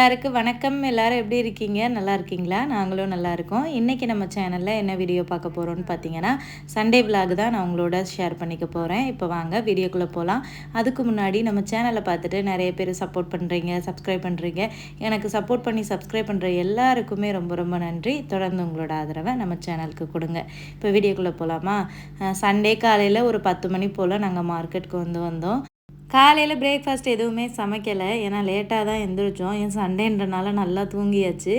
எல்லாருக்கும் வணக்கம். எல்லாரும் எப்படி இருக்கீங்க? நல்லா இருக்கீங்களா? நாங்களும் நல்லா இருக்கோம். இன்றைக்கி நம்ம சேனலில் என்ன வீடியோ பார்க்க போகிறோம்னு பார்த்தீங்கன்னா சண்டே விலாக் தான் நான் உங்களோட ஷேர் பண்ணிக்க போகிறேன் இப்போ வாங்க வீடியோக்குள்ளே போகலாம் அதுக்கு முன்னாடி நம்ம சேனலை பார்த்துட்டு நிறைய பேர் சப்போர்ட் பண்ணுறீங்க சப்ஸ்கிரைப் பண்ணுறீங்க எனக்கு சப்போர்ட் பண்ணி சப்ஸ்கிரைப் பண்ணுற எல்லாருக்குமே ரொம்ப ரொம்ப நன்றி. தொடர்ந்து உங்களோட ஆதரவை நம்ம சேனலுக்கு கொடுங்க. இப்போ வீடியோக்குள்ளே போகலாமா சண்டே காலையில் ஒரு பத்து மணி போல் நாங்கள் மார்க்கெட்டுக்கு வந்து வந்தோம். காலையில் பிரேக்ஃபாஸ்ட் எதுவுமே சமைக்கலை. ஏன்னா லேட்டாக தான் எந்திரிச்சோம். ஏன் சண்டேன்றனால நல்லா தூங்கியாச்சு.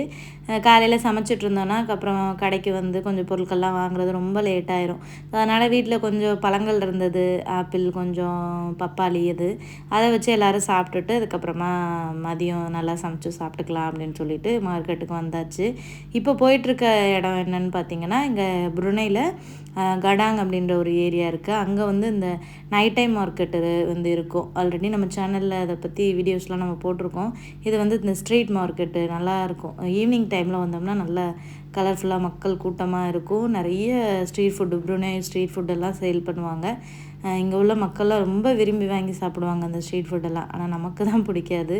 காலையில் சமைச்சிட்ருந்தோன்னா அதுக்கப்புறம் அப்புறம் கடைக்கு வந்து கொஞ்சம் பொருட்கள்லாம் வாங்குறது ரொம்ப லேட் ஆயிரும். அதனால் வீட்டில் கொஞ்சம் பழங்கள் இருந்தது ஆப்பிள் கொஞ்சம் பப்பாளி இது அதை வச்சு எல்லோரும் சாப்பிட்டுட்டு அதுக்கப்புறமா மதியம் நல்லா சமைச்சு சாப்பிட்டுக்கலாம் அப்படின்னு சொல்லிட்டு மார்க்கெட்டுக்கு வந்தாச்சு. இப்போ போயிட்டுருக்க இடம் என்னன்னு பார்த்தீங்கன்னா இங்கே புருனையில் கடாங் அப்படின்ற ஒரு ஏரியா இருக்குது அங்கே வந்து இந்த நைட் டைம் மார்க்கெட்டு வந்து இருக்கும். ஆல்ரெடி நம்ம சேனலில் அதை பற்றி வீடியோஸ்லாம் நம்ம போட்டிருக்கோம். இது வந்து இந்த ஸ்ட்ரீட் மார்க்கெட்டு நல்லாயிருக்கும் ஈவினிங் டைமில் வந்தோம்னா நல்லா கலர்ஃபுல்லாக மக்கள் கூட்டமாக இருக்கும். நிறைய ஸ்ட்ரீட் ஃபுட்டு ப்ரூனே ஸ்ட்ரீட் ஃபுட்டெல்லாம் சேல் பண்ணுவாங்க. இங்கே உள்ள மக்கள்லாம் ரொம்ப விரும்பி வாங்கி சாப்பிடுவாங்க அந்த ஸ்ட்ரீட் ஃபுட்டெல்லாம் ஆனால் நமக்கு தான் பிடிக்காது.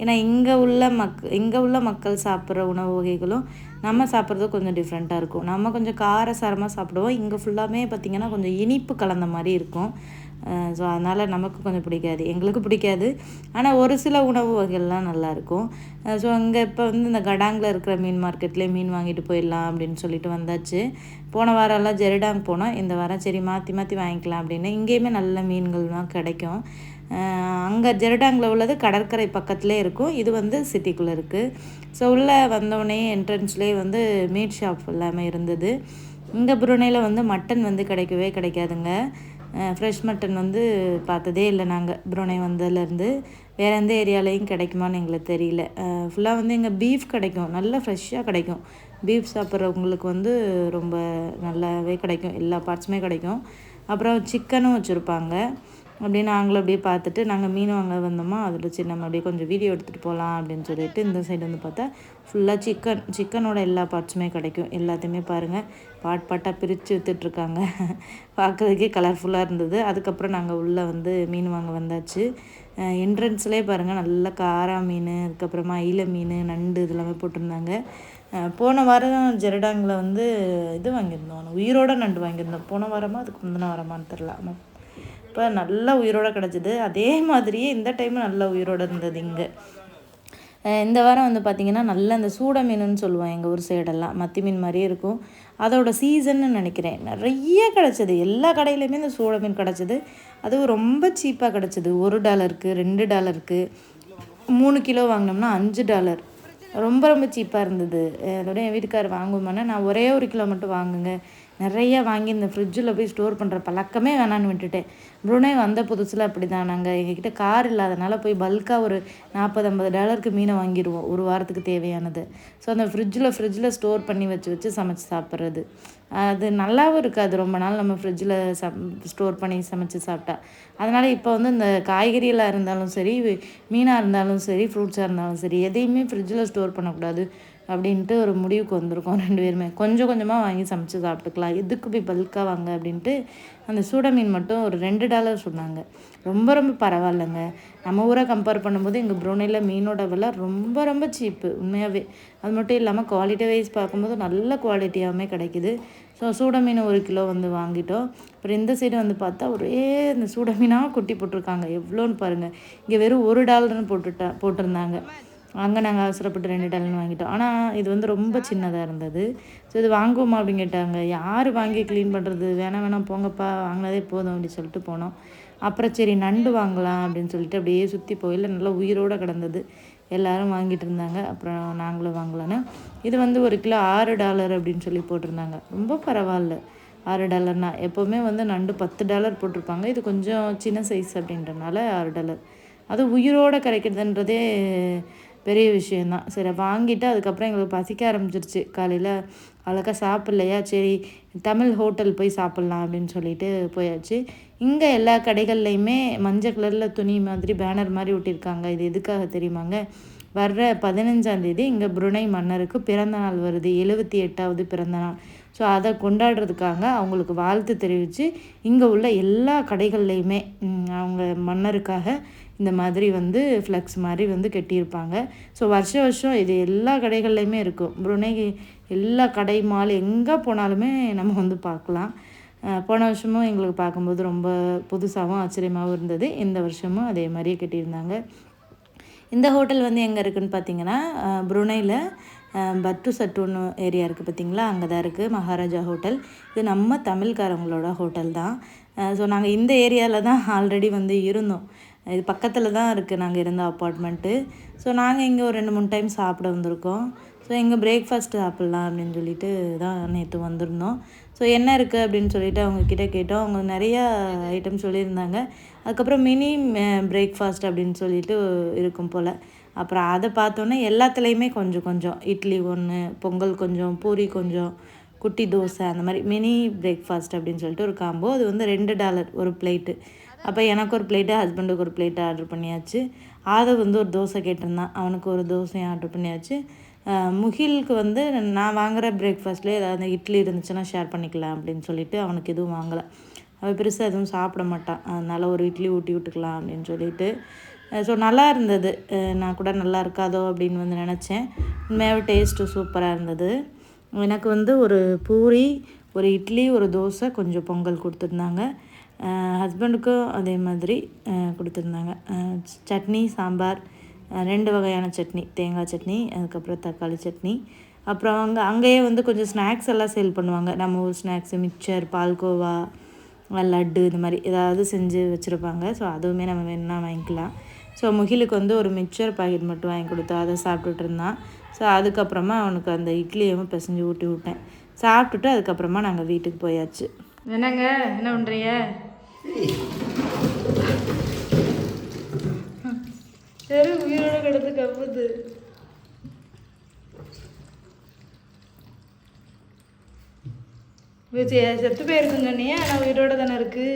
ஏன்னா இங்கே உள்ள மக் இங்கே உள்ள மக்கள் சாப்பிட்ற உணவு வகைகளும் நம்ம சாப்பிட்றது கொஞ்சம் டிஃப்ரெண்ட்டாக இருக்கும். நம்ம கொஞ்சம் காரசாரமாக சாப்பிடுவோம். இங்கே ஃபுல்லாமே பார்த்திங்கன்னா கொஞ்சம் இனிப்பு கலந்த மாதிரி இருக்கும். ஸோ அதனால் நமக்கு கொஞ்சம் பிடிக்காது. எங்களுக்கு பிடிக்காது. ஆனால் ஒரு சில உணவு வகைகள்லாம் நல்லாயிருக்கும் ஸோ அங்கே இப்போ வந்து இந்த கடாங்கில் இருக்கிற மீன் மார்க்கெட்லேயே மீன் வாங்கிட்டு போயிடலாம் அப்படின்னு சொல்லிட்டு வந்தாச்சு. போன வாரம்லாம் ஜெரிடாங் போனோம். இந்த வாரம் சரி மாற்றி மாற்றி வாங்கிக்கலாம் அப்படின்னு. இங்கேயுமே நல்ல மீன்கள்லாம் கிடைக்கும். அங்கே ஜெரடாங்கில் உள்ளது கடற்கரை பக்கத்துலேயே இருக்கும். இது வந்து சிட்டிக்குள்ளே இருக்குது ஸோ உள்ளே வந்தோடனே என்ட்ரன்ஸ்லேயே வந்து மீட் ஷாப் எல்லாமே இருந்தது. இங்கே புருனையில் வந்து மட்டன் வந்து கிடைக்கவே கிடைக்காதுங்க. ஃப்ரெஷ் மட்டன் வந்து பார்த்ததே இல்லை நாங்கள் புரோனை வந்ததுலேருந்து. வேறு எந்த ஏரியாலையும் கிடைக்குமான்னு எங்களுக்கு தெரியல. ஃபுல்லாக வந்து எங்கள் பீஃப் கிடைக்கும். நல்லா ஃப்ரெஷ்ஷாக கிடைக்கும். பீஃப் சாப்பிட்றவங்களுக்கு வந்து ரொம்ப நல்லாவே கிடைக்கும். எல்லா பார்ட்ஸுமே கிடைக்கும். அப்புறம் சிக்கனும் வச்சுருப்பாங்க. அப்படியே நாங்களும் அப்படியே பார்த்துட்டு நாங்கள் மீன் வாங்க வந்தோமா அதில் சரி நம்ம அப்படியே கொஞ்சம் வீடியோ எடுத்துகிட்டு போகலாம் அப்படின்னு சொல்லிட்டு இந்த சைடு வந்து பார்த்தா ஃபுல்லாக சிக்கன் சிக்கனோட எல்லா பார்ட்ஸுமே கிடைக்கும். எல்லாத்தையுமே பாருங்கள் பாட் பாட்டாக பிரித்து விற்றுட்ருக்காங்க பார்க்குறதுக்கே கலர்ஃபுல்லாக இருந்தது. அதுக்கப்புறம் நாங்கள் உள்ளே வந்து மீன் வாங்க வந்தாச்சு. என்ட்ரன்ஸ்லேயே பாருங்கள் நல்ல காரா மீன் அதுக்கப்புறமா ஐல மீன் நண்டு இதெல்லாமே போட்டிருந்தாங்க. போன வாரம் ஜெரடாங்கில் வந்து இது வாங்கியிருந்தோம். உயிரோட நண்டு வாங்கியிருந்தோம். போன வாரமாக அதுக்கு முந்தின வாரமான்னு தெரில. இப்போ நல்ல உயிரோடு கிடச்சிது. அதே மாதிரியே இந்த டைமும் நல்ல உயிரோடு இருந்தது இங்கே. இந்த வாரம் வந்து பார்த்திங்கன்னா நல்ல அந்த சூட மீனுன்னு சொல்லுவோம் எங்கள் ஊர் சைடெல்லாம் மத்தி மீன் மாதிரியே இருக்கும். அதோட சீசன்னு நினைக்கிறேன். நிறைய கிடச்சிது. எல்லா கடையிலையுமே இந்த சூட மீன் கிடச்சிது. அதுவும் ரொம்ப சீப்பாக கிடச்சிது. ஒரு டாலருக்கு ரெண்டு டாலருக்கு மூணு கிலோ வாங்கினோம்னா அஞ்சு டாலர் ரொம்ப ரொம்ப சீப்பாக இருந்தது. அதோட என் வீட்டுக்கார் வாங்குமானா நான் ஒரே ஒரு கிலோ மட்டும் வாங்குங்க. நிறைய வாங்கி இந்த ஃப்ரிட்ஜில் போய் ஸ்டோர் பண்ணுற பழக்கமே வேணான்னு விட்டுட்டேன். ப்ரூனே வந்த புதுசில் அப்படி தான் நாங்கள் எங்ககிட்ட கார் இல்லாதனால போய் பல்காக ஒரு நாற்பது ஐம்பது டாலருக்கு மீனை வாங்கிடுவோம். ஒரு வாரத்துக்கு தேவையானது. ஸோ அந்த ஃப்ரிட்ஜில் ஃப்ரிட்ஜில் ஸ்டோர் பண்ணி வச்சு வச்சு சமைச்சு சாப்பிட்றது. அது நல்லாவும் இருக்காது. ரொம்ப நாள் நம்ம ஃப்ரிட்ஜில் சம் ஸ்டோர் பண்ணி சமைச்சு சாப்பிட்டா. அதனால் இப்போ வந்து இந்த காய்கறியெல்லாம் இருந்தாலும் சரி மீனாக இருந்தாலும் சரி ஃப்ரூட்ஸாக இருந்தாலும் சரி எதையுமே ஃப்ரிட்ஜில் ஸ்டோர் பண்ணக்கூடாது. அப்படின்ட்டு ஒரு முடிவுக்கு வந்திருக்கோம் ரெண்டு பேருமே. கொஞ்சம் கொஞ்சமாக வாங்கி சமைச்சு சாப்பிட்டுக்கலாம். எதுக்கு போய் பல்காக வாங்க அப்படின்ட்டு அந்த சூட மீன் மட்டும் ஒரு ரெண்டு டாலர் சொன்னாங்க. ரொம்ப ரொம்ப பரவாயில்லைங்க. நம்ம ஊரை கம்பேர் பண்ணும்போது எங்கள் ப்ரௌனியில் மீனோட விலை ரொம்ப ரொம்ப சீப்பு உண்மையாகவே அது மட்டும் இல்லாமல் குவாலிட்டி வைஸ் பார்க்கும்போது நல்ல குவாலிட்டியாகவுமே கிடைக்கிது. ஸோ சூட மீன் ஒரு கிலோ வந்து வாங்கிட்டோம். அப்புறம் இந்த சைடு வந்து பார்த்தா ஒரே இந்த சூட மீனாக குட்டி போட்டிருக்காங்க. எவ்வளோன்னு பாருங்கள் இங்கே வெறும் ஒரு டாலர்னு போட்டுட்டா போட்டிருந்தாங்க. அங்கே நாங்கள் அவசரப்பட்டு ரெண்டு டாலர்னு வாங்கிட்டோம். ஆனால் இது வந்து ரொம்ப சின்னதாக இருந்தது. ஸோ இது வாங்குவோமா அப்படின்னு கேட்டாங்க. யார் வாங்கி க்ளீன் பண்ணுறது வேணாம் வேணாம் போங்கப்பா. வாங்கினதே போதும் அப்படின்னு சொல்லிட்டு போனோம். அப்புறம் சரி நண்டு வாங்கலாம் அப்படின்னு சொல்லிட்டு அப்படியே சுற்றி போயில நல்லா உயிரோடு கிடந்தது. எல்லோரும் வாங்கிட்டு இருந்தாங்க. அப்புறம் நாங்களும் வாங்கலான்னு. இது வந்து ஒரு கிலோ ஆறு டாலர் அப்படின்னு சொல்லி போட்டிருந்தாங்க. ரொம்ப பரவாயில்ல. ஆறு டாலர்னால் எப்போவுமே வந்து நண்டு பத்து டாலர் போட்டிருப்பாங்க. இது கொஞ்சம் சின்ன சைஸ் அப்படின்றனால ஆறு டாலர். அது உயிரோடு கிடைக்கிறதுன்றதே பெரிய விஷயந்தான். சரி வாங்கிட்டு அதுக்கப்புறம் எங்களுக்கு பசிக்க ஆரம்பிச்சிருச்சு. காலையில் அழகாக சாப்பிட்லையா? சரி தமிழ் ஹோட்டல் போய் சாப்பிட்லாம் அப்படின்னு சொல்லிட்டு போயாச்சு. இங்கே எல்லா கடைகள்லையுமே மஞ்சள் கலரில் துணி மாதிரி பேனர் மாதிரி ஒட்டியிருக்காங்க. இது எதுக்காக தெரியுமாங்க? வர்ற பதினஞ்சாந்தேதி இங்கே புருணை மன்னருக்கு பிறந்த நாள் வருது. எழுபத்தி எட்டாவது பிறந்த நாள். ஸோ அதை கொண்டாடுறதுக்காக அவங்களுக்கு வாழ்த்து தெரிவித்து இங்கே உள்ள எல்லா கடைகள்லையுமே அவங்க மன்னருக்காக இந்த மாதிரி வந்து ஃப்ளெக்ஸ் மாதிரி வந்து கட்டியிருப்பாங்க. ஸோ வருஷ வருஷம் இது எல்லா கடைகள்லையுமே இருக்கும். புருணை எல்லா கடை மால் எங்கே போனாலுமே நம்ம வந்து பார்க்கலாம். போன வருஷமும் எங்களுக்கு பார்க்கும்போது ரொம்ப புதுசாகவும் ஆச்சரியமாகவும் இருந்தது. இந்த வருஷமும் அதே மாதிரியே கட்டியிருந்தாங்க. இந்த ஹோட்டல் வந்து எங்கே இருக்குதுன்னு பார்த்தீங்கன்னா புருனையில் பட்டு சட்டுன்னு ஏரியா இருக்குது பார்த்தீங்களா? அங்கே தான் இருக்குது மகாராஜா ஹோட்டல். இது நம்ம தமிழ்காரங்களோட ஹோட்டல் தான். ஸோ நாங்கள் இந்த ஏரியாவில் தான் ஆல்ரெடி வந்து இருந்தோம். இது பக்கத்தில் தான் இருக்குது நாங்கள் இருந்த அப்பார்ட்மெண்ட்டு ஸோ நாங்கள் இங்கே ஒரு ரெண்டு மூணு டைம் சாப்பிட வந்திருக்கோம். ஸோ எங்கள் பிரேக்ஃபாஸ்ட் சாப்பிட்லாம் அப்படின்னு சொல்லிட்டு தான் நேற்று வந்திருந்தோம். ஸோ என்ன இருக்குது அப்படின்னு சொல்லிட்டு அவங்க கிட்டே கேட்டோம். அவங்க நிறையா ஐட்டம் சொல்லியிருந்தாங்க. அதுக்கப்புறம் மினி பிரேக்ஃபாஸ்ட் அப்படின்னு சொல்லிட்டு இருக்கும் போல். அப்புறம் அதை பார்த்தோன்னே எல்லாத்துலேயுமே கொஞ்சம் கொஞ்சம். இட்லி ஒன்று பொங்கல் கொஞ்சம் பூரி கொஞ்சம் குட்டி தோசை அந்த மாதிரி மினி பிரேக்ஃபாஸ்ட் அப்படின்னு சொல்லிட்டு ஒரு காம்போ அது வந்து ரெண்டு டாலர் ஒரு பிளேட்டு அப்போ எனக்கு ஒரு பிளேட்டு ஹஸ்பண்டுக்கு ஒரு பிளேட்டு ஆர்டர் பண்ணியாச்சு. ஆதவ் வந்து ஒரு தோசை கேட்டிருந்தான். அவனுக்கு ஒரு தோசையும் ஆர்டர் பண்ணியாச்சு. முகிலுக்கு வந்து நான் வாங்குகிற பிரேக்ஃபாஸ்ட்லேயே ஏதாவது இட்லி இருந்துச்சுன்னா ஷேர் பண்ணிக்கலாம் அப்படின்னு சொல்லிவிட்டு அவனுக்கு எதுவும் வாங்கலை. அவள் பெருசாக எதுவும் சாப்பிட மாட்டான். அதனால் ஒரு இட்லி ஊட்டி விட்டுக்கலாம் அப்படின்னு சொல்லிட்டு. ஸோ நல்லா இருந்தது. நான் கூட நல்லா இருக்காதோ அப்படின்னு வந்து நினச்சேன். உண்மையாகவே டேஸ்ட்டு சூப்பராக இருந்தது. எனக்கு வந்து ஒரு பூரி ஒரு இட்லி ஒரு தோசை கொஞ்சம் பொங்கல் கொடுத்துருந்தாங்க. ஹஸ்பண்டுக்கும் அதே மாதிரி கொடுத்துருந்தாங்க. சட்னி சாம்பார் ரெண்டு வகையான சட்னி தேங்காய் சட்னி அதுக்கப்புறம் தக்காளி சட்னி. அப்புறம் அங்கே அங்கேயே வந்து கொஞ்சம் ஸ்நாக்ஸ் எல்லாம் சேல் பண்ணுவாங்க. நம்ம ஊர் ஸ்நாக்ஸு மிக்சர் பால்கோவா லட்டு இந்த மாதிரி ஏதாவது செஞ்சு வச்சுருப்பாங்க. ஸோ அதுவுமே நம்ம வேணுன்னா வாங்கிக்கலாம். ஸோ முகிலுக்கு வந்து ஒரு மிக்சர் பாக்கெட் மட்டும் வாங்கி கொடுத்தா அதை சாப்பிட்டுட்டு இருந்தான். ஸோ அதுக்கப்புறமா அவனுக்கு அந்த இட்லியும் பிசைஞ்சு ஊட்டி விட்டேன். சாப்பிட்டுட்டு அதுக்கப்புறமா நாங்கள் வீட்டுக்கு போயாச்சு. என்னங்க என்ன பண்ணுறீங்க சரி உயிரோட கிடந்து கப்புது செத்து போயிருக்குன்னு சொன்னியே ஆனால் உயிரோட தானே இருக்கு.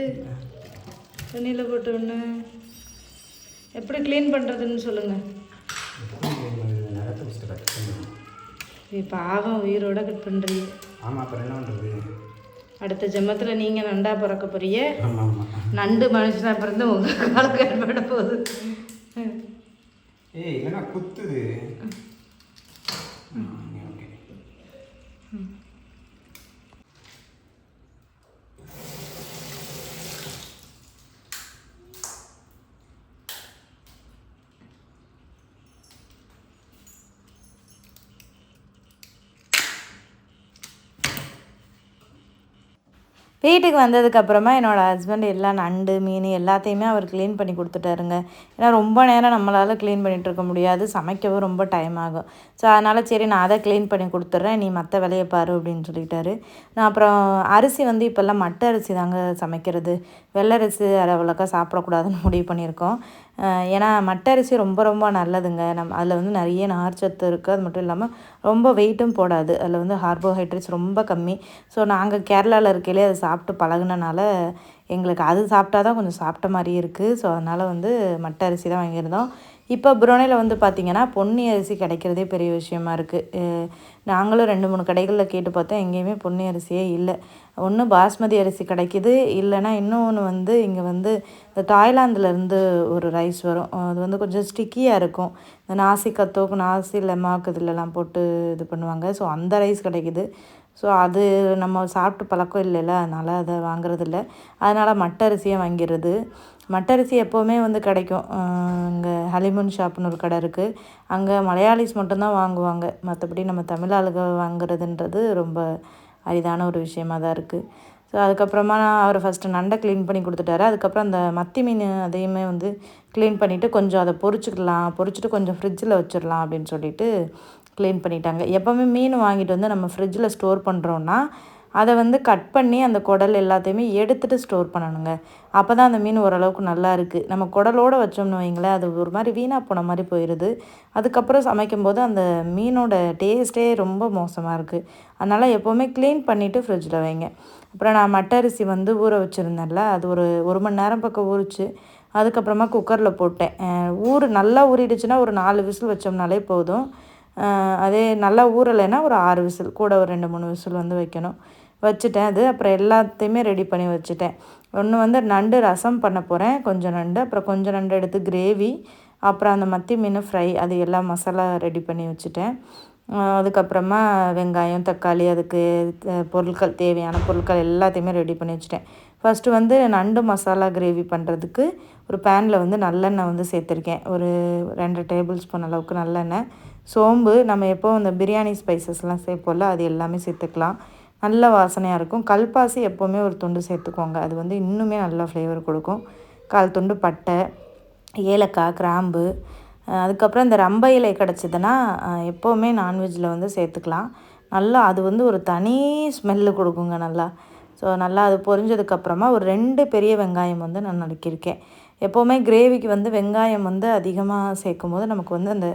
தண்ணியில் போட்டு ஒன்று எப்படி க்ளீன் பண்ணுறதுன்னு சொல்லுங்கள் பாவம் உயிரோட கட் பண்ணுறீங்க ஆமாம் அப்புறம் என்ன பண்ணுறது அடுத்த ஜென்மத்தில் நீங்கள் நண்டா பிறக்க போறிய நண்டு மனுஷனாக பிறந்து உங்கள் காலுக்கு ஏற்பட போகுது. ஏய் இல்லைன்னா குத்துது. வீட்டுக்கு வந்ததுக்கப்புறமா என்னோடய ஹஸ்பண்ட் எல்லா நண்டு மீன் எல்லாத்தையுமே அவர் க்ளீன் பண்ணி கொடுத்துட்டாருங்க. ஏன்னா ரொம்ப நேரம் நம்மளால் க்ளீன் பண்ணிகிட்டு இருக்க முடியாது. சமைக்கவும் ரொம்ப டைம் ஆகும். ஸோ அதனால் சரி நான் அதை க்ளீன் பண்ணி கொடுத்துட்றேன். நீ மற்ற வேலையை பாரு அப்படின்னு சொல்லிட்டாரு. நான் அப்புறம் அரிசி வந்து இப்போல்லாம் மட்டை அரிசி தாங்க சமைக்கிறது. வெள்ளை அரிசி அவ்வளோக்கா சாப்பிடக்கூடாதுன்னு முடிவு பண்ணியிருக்கோம். ஏன்னா மட்டை அரிசி ரொம்ப ரொம்ப நல்லதுங்க. நம்ம அதில் வந்து நிறைய நார்ச்சத்து இருக்குது அது மட்டும் இல்லாமல் ரொம்ப வெயிட்டும் போடாது. அதில் வந்து கார்போஹைட்ரேட்ஸ் ரொம்ப கம்மி. ஸோ நாங்கள் கேரளாவில் இருக்கையிலே அதை சாப்பிட்டு சாப்பிட்டு பழகுனனால எங்களுக்கு அது சாப்பிட்டா தான் கொஞ்சம் சாப்பிட்ட மாதிரி இருக்குது ஸோ அதனால் வந்து மட்டை அரிசி தான் வாங்கியிருந்தோம். இப்போ புரோனையில் வந்து பார்த்திங்கன்னா பொன்னி அரிசி கிடைக்கிறதே பெரிய விஷயமா இருக்குது நாங்களும் ரெண்டு மூணு கடைகளில் கேட்டு பார்த்தோம். எங்கேயுமே பொன்னி அரிசியே இல்லை. ஒன்று பாஸ்மதி அரிசி கிடைக்கிது. இல்லைன்னா இன்னொன்று வந்து இங்கே வந்து இந்த தாய்லாந்துலேருந்து ஒரு ரைஸ் வரும். அது வந்து கொஞ்சம் ஸ்டிக்கியாக இருக்கும். இந்த நாசி கத்தோக்கு நாசி லெமாக்கு இதுலலாம் போட்டு இது பண்ணுவாங்க. ஸோ அந்த ரைஸ் கிடைக்கிது. ஸோ அது நம்ம சாப்பிட்டு பழக்கம் இல்லைல்ல அதனால் அதை வாங்குறதில்ல. அதனால் மட்டை அரிசியை வாங்கிடுறது. மட்டை அரிசி எப்போவுமே வந்து கிடைக்கும். இங்கே ஹலிமுன் ஷாப்னு ஒரு கடை இருக்குது அங்கே மலையாளிஸ் மட்டும்தான் வாங்குவாங்க. மற்றபடி நம்ம தமிழ் ஆளுங்க வாங்குறதுன்றது ரொம்ப அரிதான ஒரு விஷயமா தான் இருக்குது ஸோ அதுக்கப்புறமா அவர் ஃபஸ்ட்டு நண்டை க்ளீன் பண்ணி கொடுத்துட்டாரு. அதுக்கப்புறம் அந்த மத்தி மீன் அதையுமே வந்து க்ளீன் பண்ணிவிட்டு கொஞ்சம் அதை பொறிச்சிக்கலாம் பொரிச்சிட்டு கொஞ்சம் ஃப்ரிட்ஜில் வச்சிடலாம் அப்படின்னு சொல்லிட்டு க்ளீன் பண்ணிட்டாங்க. எப்போவுமே மீன் வாங்கிட்டு வந்து நம்ம ஃப்ரிட்ஜில் ஸ்டோர் பண்ணுறோன்னா அதை வந்து கட் பண்ணி அந்த குடல் எல்லாத்தையுமே எடுத்துகிட்டு ஸ்டோர் பண்ணணுங்க. அப்போ தான் அந்த மீன் ஓரளவுக்கு நல்லா இருக்குது நம்ம குடலோடு வச்சோம்னு வைங்களேன் அது ஒரு மாதிரி வீணாக போன மாதிரி போயிடுது அதுக்கப்புறம் சமைக்கும்போது அந்த மீனோட டேஸ்ட்டே ரொம்ப மோசமாக இருக்குது அதனால் எப்போவுமே க்ளீன் பண்ணிவிட்டு ஃப்ரிட்ஜில் வைங்க. அப்புறம் நான் மட்டை அரிசி வந்து ஊற வச்சுருந்தேன்ல அது ஒரு ஒரு மணி நேரம் பக்கம் ஊறிச்சு. அதுக்கப்புறமா குக்கரில் போட்டேன். ஊறு நல்லா ஊறிடுச்சுன்னா ஒரு நாலு விசில் வச்சோம்னாலே போதும். அதே நல்லா ஊறலைன்னா ஒரு ஆறு விசில் கூட ஒரு ரெண்டு மூணு விசில் வந்து வைக்கணும். வச்சுட்டேன் அது அப்புறம் எல்லாத்தையுமே ரெடி பண்ணி வச்சுட்டேன். ஒன்று வந்து நண்டு ரசம் பண்ண போகிறேன் கொஞ்சம் நண்டு அப்புறம் கொஞ்சம் நண்டு எடுத்து கிரேவி அப்புறம் அந்த மத்தி மீன் ஃப்ரை அது எல்லாம் மசாலா ரெடி பண்ணி வச்சுட்டேன். அதுக்கப்புறமா வெங்காயம் தக்காளி அதுக்கு பொருட்கள் தேவையான பொருட்கள் எல்லாத்தையுமே ரெடி பண்ணி வச்சுட்டேன். ஃபஸ்ட்டு வந்து நண்டு மசாலா கிரேவி பண்ணுறதுக்கு ஒரு பேனில் வந்து நல்லெண்ணெய் வந்து சேர்த்துருக்கேன். ஒரு ரெண்டு டேபிள் ஸ்பூன் அளவுக்கு நல்லெண்ணெய். சோம்பு நம்ம எப்போ இந்த பிரியாணி ஸ்பைசஸ்லாம் சேர்ப்போம்ல அது எல்லாமே சேர்த்துக்கலாம். நல்ல வாசனையாக இருக்கும். கல்பாசி எப்போவுமே ஒரு துண்டு சேர்த்துக்கோங்க. அது வந்து இன்னுமே நல்ல ஃப்ளேவர் கொடுக்கும். கால் துண்டு பட்டை ஏலக்காய் கிராம்பு. அதுக்கப்புறம் இந்த ரம்ப இலை கிடச்சிதுன்னா எப்போவுமே நான்வெஜ்ஜில் வந்து சேர்த்துக்கலாம். நல்லா அது வந்து ஒரு தனி ஸ்மெல்லு கொடுக்குங்க நல்லா. ஸோ நல்லா அது பொரிஞ்சதுக்கப்புறமா ஒரு ரெண்டு பெரிய வெங்காயம் வந்து நான் நறுக்கியிருக்கேன். எப்போவுமே கிரேவிக்கு வந்து வெங்காயம் வந்து அதிகமாக சேர்க்கும் போது நமக்கு வந்து அந்த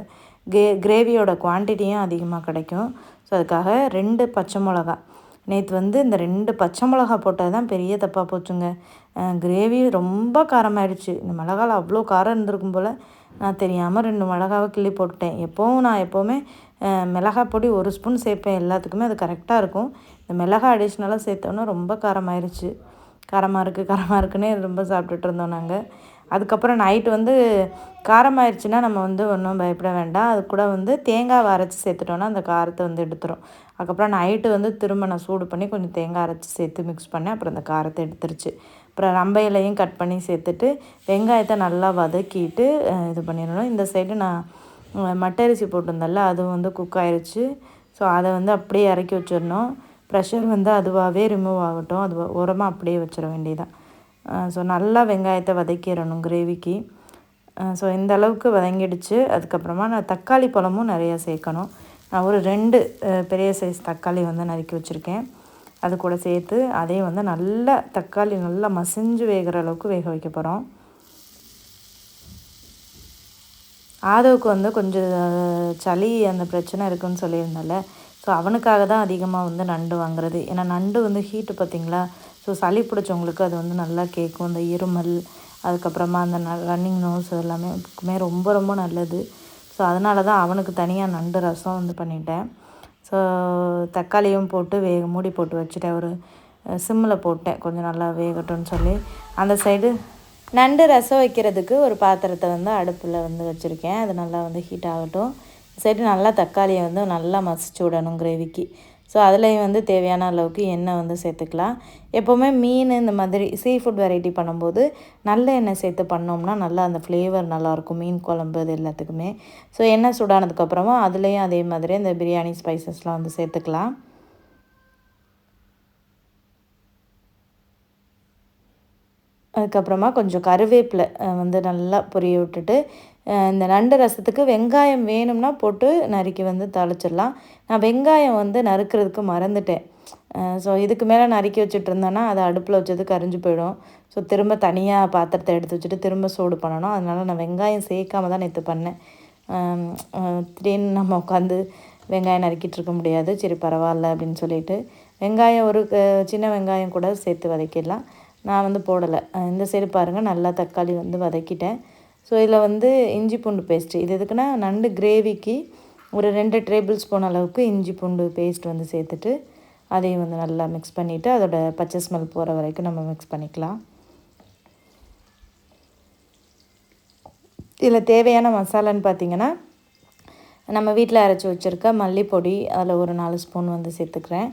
கே கிரேவியோட குவான்டிட்டியும் அதிகமாக கிடைக்கும். ஸோ அதுக்காக ரெண்டு பச்சை மிளகா. நேற்று வந்து இந்த ரெண்டு பச்சை மிளகா போட்டது தான் பெரிய தப்பாக போச்சுங்க. கிரேவி ரொம்ப காரமாயிடுச்சு. இந்த மிளகால அவ்வளோ காரம் இருந்திருக்கும் போல் நான் தெரியாமல் ரெண்டு மிளகாவை கிள்ளி போட்டுட்டேன். எப்போவும் நான் எப்போவுமே மிளகா பொடி ஒரு ஸ்பூன் சேர்ப்பேன். எல்லாத்துக்குமே அது கரெக்டாக இருக்கும். இந்த மிளகா அடிஷ்னலாக சேர்த்தோன்னா ரொம்ப காரமாயிருச்சு. காரமாக இருக்குது காரமாக இருக்குன்னே ரொம்ப சாப்பிட்டுட்டு இருந்தோம் நாங்கள் அதுக்கப்புறம் நைட்டு வந்து காரமாயிருச்சுன்னா நம்ம வந்து ஒன்றும் பயப்பட வேண்டாம். அது கூட வந்து தேங்காய் அரைச்சி சேர்த்துட்டோன்னா அந்த காரத்தை வந்து எடுத்துரும். அதுக்கப்புறம் நைட்டு வந்து திரும்ப நான் சூடு பண்ணி கொஞ்சம் தேங்காய் அரைச்சி சேர்த்து மிக்ஸ் பண்ணேன். அப்புறம் அந்த காரத்தை எடுத்துருச்சு. அப்புறம் ரம்ப இலையும் கட் பண்ணி சேர்த்துட்டு வெங்காயத்தை நல்லா வதக்கிட்டு இது பண்ணிடணும். இந்த சைடு நான் மட்டரிசி போட்டிருந்தேன்ல அதுவும் வந்து குக் ஆயிடுச்சு ஸோ அதை வந்து அப்படியே இறக்கி வச்சிடணும். ப்ரெஷர் வந்து அதுவாகவே ரிமூவ் ஆகட்டும். அது உரமாக அப்படியே வச்சிட வேண்டியதான் ஸோ நல்லா வெங்காயத்தை வதக்கிடணும் கிரேவிக்கு ஸோ இந்த அளவுக்கு வதங்கிடுச்சு. அதுக்கப்புறமா நான் தக்காளி பழமும் நிறையா சேர்க்கணும். நான் ஒரு ரெண்டு பெரிய சைஸ் தக்காளி வந்து நறுக்கி வச்சுருக்கேன். அது கூட சேர்த்து அதையும் வந்து நல்லா தக்காளி நல்லா மசிஞ்சு வேகிற அளவுக்கு வேக வைக்க போகிறோம் ஆதவுக்கு வந்து கொஞ்சம் சளி அந்த பிரச்சனை இருக்குன்னு சொல்லியிருந்தால ஸோ அவனுக்காக தான் அதிகமாக வந்து நண்டு வாங்குறது. ஏன்னா நண்டு வந்து ஹீட்டு பார்த்தீங்களா? ஸோ சளி பிடிச்சவங்களுக்கு அது வந்து நல்லா கேட்கும். அந்த இருமல் அதுக்கப்புறமா அந்த ரன்னிங் நோஸ் எல்லாமே ரொம்ப ரொம்ப நல்லது. ஸோ அதனால தான் அவனுக்கு தனியாக நண்டு ரசம் வந்து பண்ணிட்டேன். ஸோ தக்காளியும் போட்டு வேக மூடி போட்டு வச்சுட்டேன். ஒரு சிம்மில் போட்டேன். கொஞ்சம் நல்லா வேகட்டும்னு சொல்லி. அந்த சைடு நண்டு ரசம் வைக்கிறதுக்கு ஒரு பாத்திரத்தை வந்து அடுப்பில் வந்து வச்சுருக்கேன். அது நல்லா வந்து ஹீட் ஆகட்டும். சைடு நல்லா தக்காளியை வந்து நல்லா மசிச்சு விடணும் கிரேவிக்கு ஸோ அதுலேயும் வந்து தேவையான அளவுக்கு எண்ணெய் வந்து சேர்த்துக்கலாம். எப்போவுமே மீன் இந்த மாதிரி சீ ஃபுட் வெரைட்டி பண்ணும்போது நல்ல எண்ணெய் சேர்த்து பண்ணோம்னா நல்லா அந்த ஃப்ளேவர் நல்லாயிருக்கும். மீன் குழம்பு இது எல்லாத்துக்குமே. ஸோ எண்ணெய் சூடானதுக்கப்புறமா அதுலேயும் அதே மாதிரி இந்த பிரியாணி ஸ்பைசஸ்லாம் வந்து சேர்த்துக்கலாம். அதுக்கப்புறமா கொஞ்சம் கருவேப்பிலை வந்து நல்லா பொரிய விட்டுட்டு இந்த நண்டு ரசத்துக்கு வெங்காயம் வேணும்னா போட்டு நறுக்கி வந்து தாளிச்சிடலாம். நான் வெங்காயம் வந்து நறுக்கிறதுக்கு மறந்துட்டேன். ஸோ இதுக்கு மேலே நறுக்கி வச்சுட்டு இருந்தேன்னா அதை அடுப்பில் வச்சது கரிஞ்சு போயிடும். ஸோ திரும்ப தனியாக பாத்திரத்தை எடுத்து வச்சுட்டு திரும்ப சூடு பண்ணணும். அதனால நான் வெங்காயம் சேர்க்காம தான் நேற்று பண்ணேன். திடீர்னு நம்ம உட்காந்து வெங்காயம் நறுக்கிட்டு இருக்க முடியாது. சரி பரவாயில்ல அப்படின்னு சொல்லிட்டு வெங்காயம் ஒரு சின்ன வெங்காயம் கூட சேர்த்து வதக்கிடலாம். நான் வந்து போடலை. இந்த சைடு பாருங்கள் நல்லா தக்காளி வந்து வதக்கிட்டேன். ஸோ இதில் வந்து இஞ்சி பூண்டு பேஸ்ட்டு இது எதுக்குன்னா நண்டு கிரேவிக்கு ஒரு ரெண்டு டேபிள் ஸ்பூன் அளவுக்கு இஞ்சி பூண்டு பேஸ்ட் வந்து சேர்த்துட்டு அதையும் வந்து நல்லா மிக்ஸ் பண்ணிவிட்டு அதோட பச்சை ஸ்மெல் போகிற வரைக்கும் நம்ம மிக்ஸ் பண்ணிக்கலாம். இதில் தேவையான மசாலான்னு பார்த்தீங்கன்னா நம்ம வீட்டில் அரைச்சி வச்சுருக்க மல்லிப்பொடி அதில் ஒரு நாலு ஸ்பூன் வந்து சேர்த்துக்கிறேன்.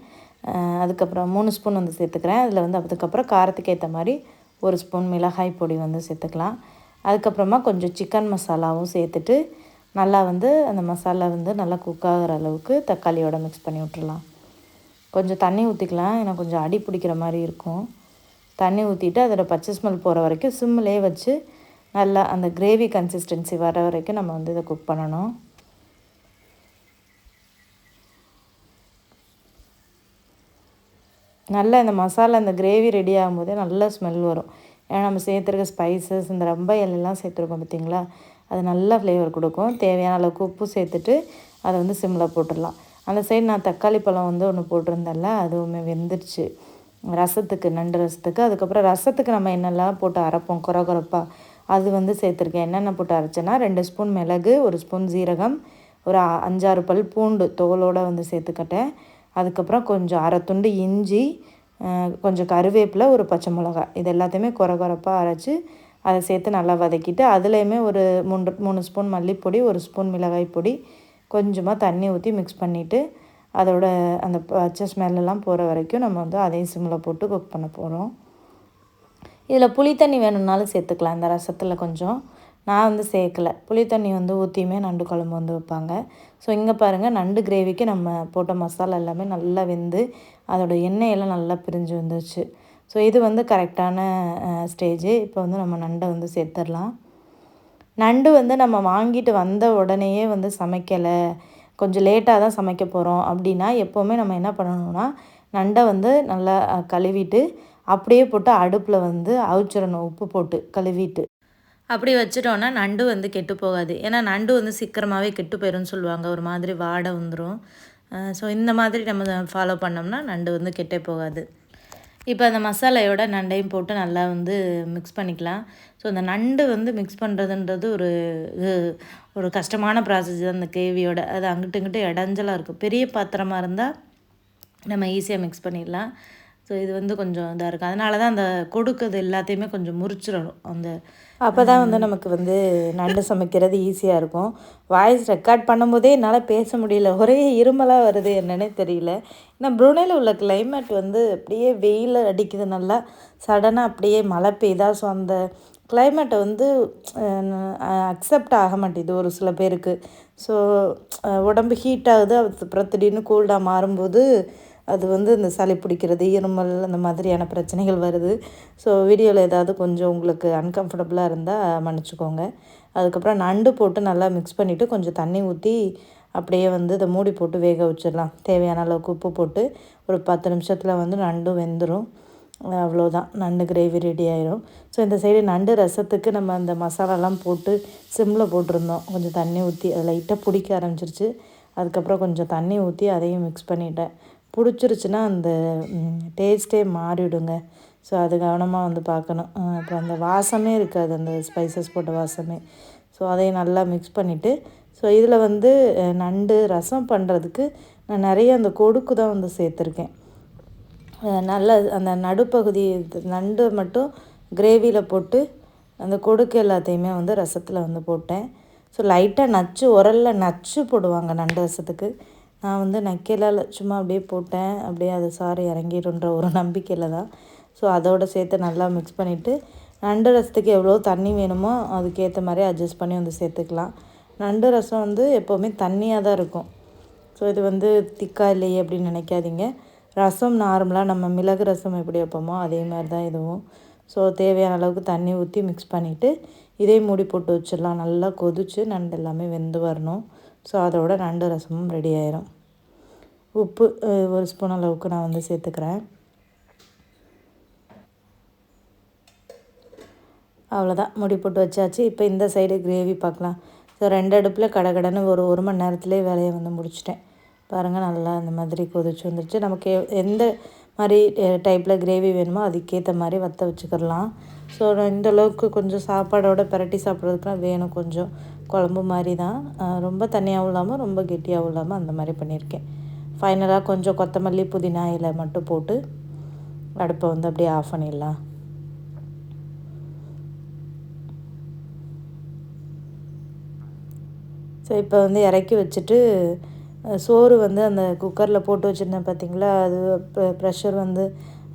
அதுக்கப்புறம் மூணு ஸ்பூன் வந்து சேர்த்துக்கிறேன். அதில் வந்து அதுக்கப்புறம் காரத்துக்கு ஏற்ற மாதிரி ஒரு ஸ்பூன் மிளகாய் பொடி வந்து சேர்த்துக்கலாம். அதுக்கப்புறமா கொஞ்சம் சிக்கன் மசாலாவும் சேர்த்துட்டு நல்லா வந்து அந்த மசாலா வந்து நல்லா குக் ஆகிற அளவுக்கு தக்காளியோட மிக்ஸ் பண்ணி விட்டுறலாம். கொஞ்சம் தண்ணி ஊற்றிக்கலாம் ஏன்னா கொஞ்சம் அடி பிடிக்கிற மாதிரி இருக்கும். தண்ணி ஊற்றிட்டு அதோட பச்சை ஸ்மெல் போகிற வரைக்கும் சிம்மிலே வச்சு நல்லா அந்த கிரேவி கன்சிஸ்டன்சி வர வரைக்கும் நம்ம வந்து இதை குக் பண்ணணும். நல்லா இந்த மசாலா இந்த கிரேவி ரெடி ஆகும்போதே நல்ல ஸ்மெல் வரும். ஏன்னா நம்ம சேர்த்துருக்க ஸ்பைசஸ் இந்த ரொம்ப எல்லாம் சேர்த்துருக்கோம் பார்த்தீங்களா? அது நல்ல ஃப்ளேவர் கொடுக்கும். தேவையான அளவுக்கு உப்பு சேர்த்துட்டு அதை வந்து சிம்மில் போட்டுடலாம். அந்த சைடு நான் தக்காளி பழம் வந்து ஒன்று போட்டிருந்தேன்ல அதுவுமே வெந்துடுச்சு ரசத்துக்கு நண்டு ரசத்துக்கு. அதுக்கப்புறம் ரசத்துக்கு நம்ம என்னெல்லாம் போட்டு அரைப்போம் குறை குறைப்பாக அது வந்து சேர்த்துருக்கேன். என்னென்ன போட்டு அரைச்சேன்னா ரெண்டு ஸ்பூன் மிளகு ஒரு ஸ்பூன் ஜீரகம் ஒரு அஞ்சாறு பல் பூண்டு தோலோடு வந்து சேர்த்துக்கிட்டேன். அதுக்கப்புறம் கொஞ்சம் அரை துண்டு இஞ்சி கொஞ்சம் கருவேப்பிலை ஒரு பச்சை மிளகாய். இது எல்லாத்தையுமே குறை குறைப்பாக அரைச்சி அதை சேர்த்து நல்லா வதக்கிட்டு அதுலேயுமே ஒரு மூன்று மூணு ஸ்பூன் மல்லிப்பொடி ஒரு ஸ்பூன் மிளகாய் பொடி கொஞ்சமாக தண்ணி ஊற்றி மிக்ஸ் பண்ணிவிட்டு அதோட அந்த பச்சை ஸ்மெல்லாம் போகிற வரைக்கும் நம்ம வந்து அதையும் சிம்மில் போட்டு குக் பண்ண போகிறோம் இதில் புளி தண்ணி வேணும்னாலும் சேர்த்துக்கலாம். இந்த ரசத்தில் கொஞ்சம். நான் வந்து சேர்க்கல. புளி தண்ணி வந்து ஊற்றியுமே நண்டு குழம்பு வந்து வைப்பாங்க. ஸோ இங்கே பாருங்கள் நண்டு கிரேவிக்கு நம்ம போட்ட மசாலா எல்லாமே நல்லா வெந்து அதோடய எண்ணெயெல்லாம் நல்லா பிரிஞ்சு வந்துச்சு ஸோ இது வந்து கரெக்டான ஸ்டேஜு இப்போ வந்து நம்ம நண்டை வந்து சேர்த்துடலாம். நண்டு வந்து நம்ம வாங்கிட்டு வந்த உடனேயே வந்து சமைக்கலை. கொஞ்சம் லேட்டாக தான் சமைக்க போகிறோம் அப்படின்னா எப்போவுமே நம்ம என்ன பண்ணணும்னா நண்டை வந்து நல்லா கழுவிட்டு அப்படியே போட்டு அடுப்பில் வந்து அவிச்சிடணும். உப்பு போட்டு கழுவிட்டு. அப்படி வச்சிட்டோன்னா நண்டு வந்து கெட்டு போகாது. ஏன்னா நண்டு வந்து சீக்கிரமாகவே கெட்டு போயிடும்னு சொல்லுவாங்க. ஒரு மாதிரி வாடை வந்துடும் ஸோ இந்த மாதிரி நம்ம ஃபாலோ பண்ணோம்னா நண்டு வந்து கெட்டே போகாது. இப்போ அந்த மசாலையோட நண்டையும் போட்டு நல்லா வந்து மிக்ஸ் பண்ணிக்கலாம். ஸோ அந்த நண்டு வந்து மிக்ஸ் பண்ணுறதுன்றது ஒரு ஒரு கஷ்டமான ப்ராசஸ் தான் அந்த கேவியோட அது அங்கிட்டு இங்கிட்டு இடைஞ்சலாக இருக்கும். பெரிய பாத்திரமாக இருந்தால் நம்ம ஈஸியாக மிக்ஸ் பண்ணிடலாம். ஸோ இது வந்து கொஞ்சம் இதாக இருக்கும். அதனால தான் அந்த கொடுக்குறது எல்லாத்தையுமே கொஞ்சம் முறிச்சிடணும். அந்த அப்போ தான் வந்து நமக்கு வந்து நண்டு சமைக்கிறது ஈஸியாக இருக்கும். வாய்ஸ் ரெக்கார்ட் பண்ணும்போதே என்னால் பேச முடியல. ஒரே இருமலாக வருது என்னன்னே தெரியல. ஏன்னா ப்ரூனேல உள்ள கிளைமேட் வந்து அப்படியே வெயில் அடிக்குது. நல்லா சடனாக அப்படியே மழை பெய்தா ஸோ அந்த கிளைமேட்டை வந்து அக்செப்ட் ஆக மாட்டேது ஒரு சில பேருக்கு. ஸோ உடம்பு ஹீட் ஆகுது. அப்புறம் திடீர்னு கூல்டாக மாறும்போது அது வந்து இந்த சளி பிடிக்கிறது இருமல் அந்த மாதிரியான பிரச்சனைகள் வருது. ஸோ வீடியோவில் ஏதாவது கொஞ்சம் உங்களுக்கு அன்கம்ஃபர்டபுளாக இருந்தால் மன்னிச்சுக்கோங்க. அதுக்கப்புறம் நண்டு போட்டு நல்லா மிக்ஸ் பண்ணிவிட்டு கொஞ்சம் தண்ணி ஊற்றி அப்படியே வந்து இதை மூடி போட்டு வேக வச்சிடலாம். தேவையான அளவுக்கு உப்பு போட்டு ஒரு பத்து நிமிஷத்தில் வந்து நண்டும் வெந்துடும் அவ்வளோதான். நண்டு கிரேவி ரெடி ஆயிரும். ஸோ இந்த சைடு நண்டு ரசத்துக்கு நம்ம அந்த மசாலாலாம் போட்டு சிம்மில் போட்டிருந்தோம். கொஞ்சம் தண்ணி ஊற்றி அது லைட்டாக பிடிக்க ஆரம்பிச்சிருச்சு. அதுக்கப்புறம் கொஞ்சம் தண்ணி ஊற்றி அதையும் மிக்ஸ் பண்ணிட்டேன். பிடிச்சிருச்சுன்னா அந்த டேஸ்ட்டே மாறிடுங்க. ஸோ அது கவனமாக வந்து பார்க்கணும். அப்புறம் அந்த வாசமே இருக்காது அந்த ஸ்பைசஸ் போட்ட வாசமே. ஸோ அதையும் நல்லா மிக்ஸ் பண்ணிவிட்டு ஸோ இதில் வந்து நண்டு ரசம் பண்ணுறதுக்கு நான் நிறைய அந்த கொடுக்கு தான் வந்து சேர்த்துருக்கேன். நல்ல அந்த நடுப்பகுதி நண்டு மட்டும் கிரேவியில் போட்டு அந்த கொடுக்கு எல்லாத்தையுமே வந்து ரசத்தில் வந்து போட்டேன். ஸோ லைட்டாக நச்சு உரலில் நச்சு போடுவாங்க நண்டு ரசத்துக்கு. நான் வந்து நக்கையில சும்மா அப்படியே போட்டேன். அப்படியே அது சாறு இறங்கிடுன்ற ஒரு நம்பிக்கையில் தான். ஸோ அதோடு சேர்த்து நல்லா மிக்ஸ் பண்ணிவிட்டு நண்டு ரசத்துக்கு எவ்வளோ தண்ணி வேணுமோ அதுக்கேற்ற மாதிரி அட்ஜஸ்ட் பண்ணி வந்து சேர்த்துக்கலாம். நண்டு ரசம் வந்து எப்போவுமே தண்ணியாக தான் இருக்கும். ஸோ இது வந்து திக்கா இல்லையே அப்படின்னு நினைக்காதீங்க. ரசம் நார்மலாக நம்ம மிளகு ரசம் எப்படி வைப்போமோ அதே மாதிரி தான் இதுவும். ஸோ தேவையான அளவுக்கு தண்ணி ஊற்றி மிக்ஸ் பண்ணிவிட்டு இதே மூடி போட்டு வச்சிடலாம். நல்லா கொதிச்சு நண்டு எல்லாமே வெந்து வரணும். ஸோ அதோட நண்டு ரசமும் ரெடி ஆயிரும். உப்பு ஒரு ஸ்பூன் அளவுக்கு நான் வந்து சேர்த்துக்கிறேன். அவ்வளோதான் முடி போட்டு வச்சாச்சு. இப்போ இந்த சைடு கிரேவி பார்க்கலாம். ஸோ ரெண்டு அடுப்பில் கடகடன்னு ஒரு ஒரு மணி நேரத்துலேயே வேலையை வந்து முடிச்சிட்டேன். பாருங்கள் நல்லா இந்த மாதிரி கொதிச்சு வந்துருச்சு. நமக்கு எந்த மாதிரி டைப்பில் கிரேவி வேணுமோ அதுக்கேற்ற மாதிரி வற்ற வச்சுக்கிடலாம் ஸோ இந்த அளவுக்கு கொஞ்சம் சாப்பாடோட பிரட்டி சாப்பிட்றதுக்குலாம் வேணும் கொஞ்சம். குழம்பு மாதிரி தான். ரொம்ப தண்ணியாகவும் இல்லாமல் ரொம்ப கெட்டியாகவும் இல்லாமல் அந்த மாதிரி பண்ணியிருக்கேன். ஃபைனலாக கொஞ்சம் கொத்தமல்லி புதினா இலை மட்டும் போட்டு அடுப்பை வந்து அப்படியே ஆஃப் பண்ணிடலாம். ஸோ இப்போ வந்து இறக்கி வச்சுட்டு சோறு வந்து அந்த குக்கரில் போட்டு வச்சுருந்தேன் பார்த்தீங்களா அது ப்ரெஷர் வந்து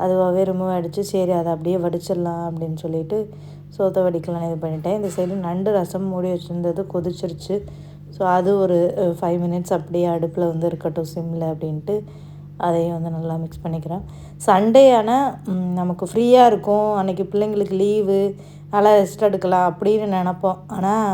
அதுவாகவே ரிமூவ் ஆகிடுச்சு சரி அதை அப்படியே வடிச்சிடலாம் அப்படின்னு சொல்லிட்டு சோத்த வடிக்கலாம்னு இது பண்ணிட்டேன். இந்த சைடு நண்டு ரசம் மூடி வச்சுருந்தது கொதிச்சிருச்சு. ஸோ அது ஒரு ஃபைவ் மினிட்ஸ் அப்படியே அடுப்பில் வந்து இருக்கட்டும் சிம்மில் அப்படின்ட்டு அதையும் வந்து நல்லா மிக்ஸ் பண்ணிக்கிறேன். சண்டே ஆனால் நமக்கு ஃப்ரீயாக இருக்கும். அன்றைக்கி பிள்ளைங்களுக்கு லீவு நல்லா ரெஸ்ட் எடுக்கலாம் அப்படின்னு நினப்போம். ஆனால்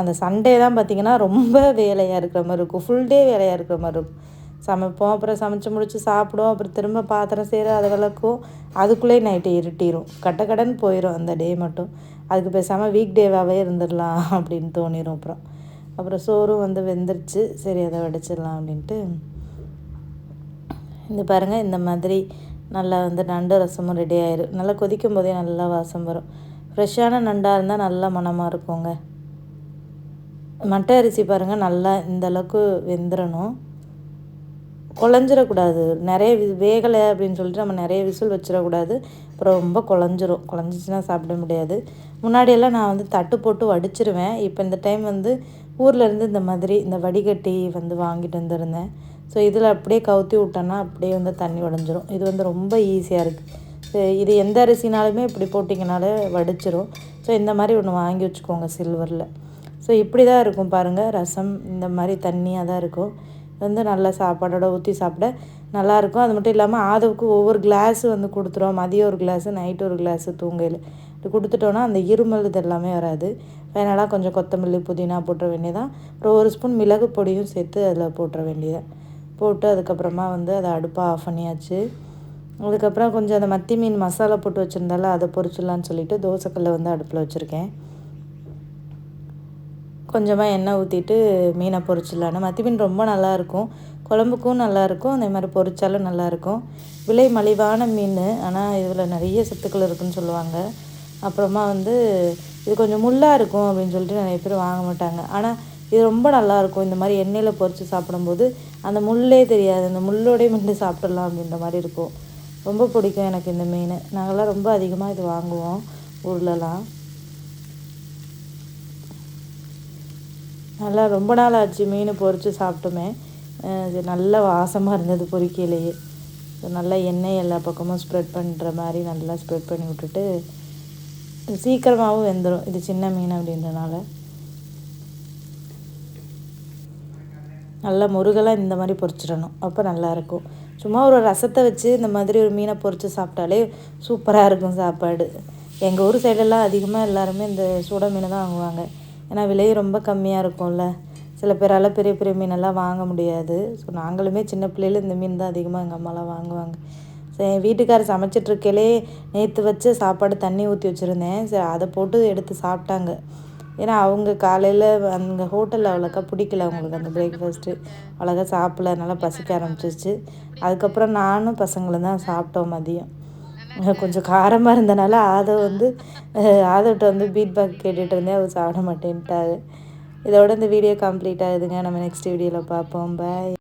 அந்த சண்டே தான் பார்த்திங்கன்னா ரொம்ப வேலையாக இருக்கிற மாதிரி இருக்கும். ஃபுல் டே வேலையாக இருக்கிற மாதிரி இருக்கும். சமைப்போம் அப்புறம் சமைச்சு முடிச்சு சாப்பிடுவோம் அப்புறம் திரும்ப பாத்திரம் செய்கிற அதை விளக்கும் அதுக்குள்ளேயே நைட்டு இருட்டிடும் கட்ட கடன் போயிடும் அந்த டே மட்டும். அதுக்கு பேசாமல் வீக் டேவாகவே இருந்துடலாம் அப்படின்னு தோணிடும் அப்புறம். அப்புறம் சோறும் வந்து வெந்துருச்சு. சரி அதை வடிச்சிடலாம் அப்படின்ட்டு. இந்த பாருங்கள் இந்த மாதிரி நல்லா வந்து நண்டு ரசமும் ரெடி ஆயிரும். நல்லா கொதிக்கும் போதே நல்லா வாசம் வரும். ஃப்ரெஷ்ஷான நண்டாக இருந்தால் நல்லா மணமாக இருக்குங்க. மட்டை அரிசி பாருங்கள் நல்லா இந்த அளவுக்கு வெந்துடணும் குழஞ்சிடக்கூடாது நிறைய வி வேகலை அப்படின்னு சொல்லிட்டு நம்ம நிறைய விசில் வச்சிடக்கூடாது. அப்புறம் ரொம்ப குழஞ்சிரும். குழஞ்சிச்சின்னா சாப்பிட முடியாது. முன்னாடியெல்லாம் நான் வந்து தட்டு போட்டு வடிச்சிருவேன். இப்போ இந்த டைம் வந்து ஊர்லேருந்து இந்த மாதிரி இந்த வடிகட்டி வந்து வாங்கிட்டு வந்திருந்தேன். ஸோ இதில் அப்படியே கவுத்தி விட்டோன்னா அப்படியே வந்து தண்ணி உடஞ்சிரும். இது வந்து ரொம்ப ஈஸியாக இருக்குது இது எந்த அரிசினாலுமே இப்படி போட்டிங்கனாலே வடிச்சிரும். ஸோ இந்த மாதிரி ஒன்று வாங்கி வச்சுக்கோங்க சில்வரில் ஸோ இப்படி தான் இருக்கும் பாருங்கள் ரசம். இந்த மாதிரி தண்ணியாக தான் இருக்கும். வந்து நல்லா சாப்பாடோட ஊற்றி சாப்பிட நல்லாயிருக்கும். அது மட்டும் இல்லாமல் ஆதவுக்கு ஒவ்வொரு கிளாஸு வந்து கொடுத்துருவோம். மதியம் ஒரு கிளாஸு நைட்டு ஒரு கிளாஸு தூங்கையில். இப்படி கொடுத்துட்டோன்னா அந்த இருமல் இது எல்லாமே வராது. ஃபைனலாக கொஞ்சம் கொத்தமல்லி புதினா போட்டுற வேண்டியதான் அப்புறம் ஒரு ஸ்பூன் மிளகு பொடியும் சேர்த்து அதில் போட்டுற வேண்டியதான் போட்டு அதுக்கப்புறமா வந்து அதை அடுப்பை ஆஃப் பண்ணியாச்சு. அதுக்கப்புறம் கொஞ்சம் அந்த மத்தி மீன் மசாலா போட்டு வச்சுருந்தால அதை பொறிச்சிடலான்னு சொல்லிட்டு தோசைக்கல்லை வந்து அடுப்பில் வச்சுருக்கேன். கொஞ்சமாக எண்ணெய் ஊற்றிட்டு மீனை பொரிச்சிடலான்னு மத்தி மீன் ரொம்ப நல்லாயிருக்கும். குழம்புக்கும் நல்லாயிருக்கும். அதே மாதிரி பொரிச்சாலும் நல்லாயிருக்கும். விலை மலிவான மீன். ஆனால் இதில் நிறைய சத்துக்கள் இருக்குதுன்னு சொல்லுவாங்க. அப்புறமா வந்து இது கொஞ்சம் முள்ளாக இருக்கும் அப்படின்னு சொல்லிட்டு நிறைய பேர் வாங்க மாட்டாங்க. ஆனால் இது ரொம்ப நல்லாயிருக்கும். இந்த மாதிரி எண்ணெயில் பொரித்து சாப்பிடும்போது அந்த முள்ளே தெரியாது. அந்த முள்ளோடய மீன் சாப்பிடலாம் அப்படின்ற மாதிரி இருக்கும். ரொம்ப பிடிக்கும் எனக்கு இந்த மீன். நாங்கள்லாம் ரொம்ப அதிகமாக இது வாங்குவோம் ஊர்லலாம். நல்லா ரொம்ப நாள் ஆச்சு மீன் பொறித்து சாப்பிட்டோமே. இது நல்ல வாசமாக இருந்தது பொரிக்கையிலேயே நல்லா எண்ணெய் எல்லா பக்கமும் ஸ்ப்ரெட் பண்ணுற மாதிரி நல்லா ஸ்ப்ரெட் பண்ணி விட்டுட்டு சீக்கிரமாகவும் வெந்துடும் இது சின்ன மீன் அப்படின்றனால. நல்லா முருகலாக இந்த மாதிரி பொரிச்சிடணும் அப்போ நல்லாயிருக்கும் சும்மா ஒரு ரசத்தை வச்சு இந்த மாதிரி ஒரு மீனை பொறிச்சு சாப்பிட்டாலே சூப்பராக இருக்கும் சாப்பாடு. எங்கள் ஊர் சைடெல்லாம் அதிகமாக எல்லாருமே இந்த சூட மீனை தான் வாங்குவாங்க. ஏன்னா விலையும் ரொம்ப கம்மியாக இருக்கும்ல. சில பேரால் பெரிய பெரிய மீனெல்லாம் வாங்க முடியாது. ஸோ நாங்களுமே சின்ன பிள்ளையில இந்த மீன் தான் அதிகமாக எங்கள் அம்மாலாம் வாங்குவாங்க. சரி என் வீட்டுக்கார் சமைச்சிட்ருக்கையிலே நேற்று வச்சு சாப்பாடு தண்ணி ஊற்றி வச்சுருந்தேன். சரி அதை போட்டு எடுத்து சாப்பிட்டாங்க. ஏன்னா அவங்க காலையில் அங்கே ஹோட்டலில் அவ்வளோக்கா பிடிக்கல அவங்களுக்கு அந்த பிரேக்ஃபாஸ்ட்டு அவ்வளோக்கா சாப்பிடல நல்லா பசிக்க ஆரம்பிச்சிச்சு அதுக்கப்புறம் நானும் பசங்களும் தான் சாப்பிட்டோம் மதியம். கொஞ்சம் காரமாக இருந்தனால அதை வந்து ஆதவட்ட வந்து ஃபீட்பேக் கேட்டுட்டு இருந்தேன். அவர் சாப்பிட மாட்டேன்ட்டாரு. இதோட இந்த வீடியோ கம்ப்ளீட் ஆகுதுங்க. நம்ம நெக்ஸ்ட் வீடியோவில் பார்ப்போம். பாய்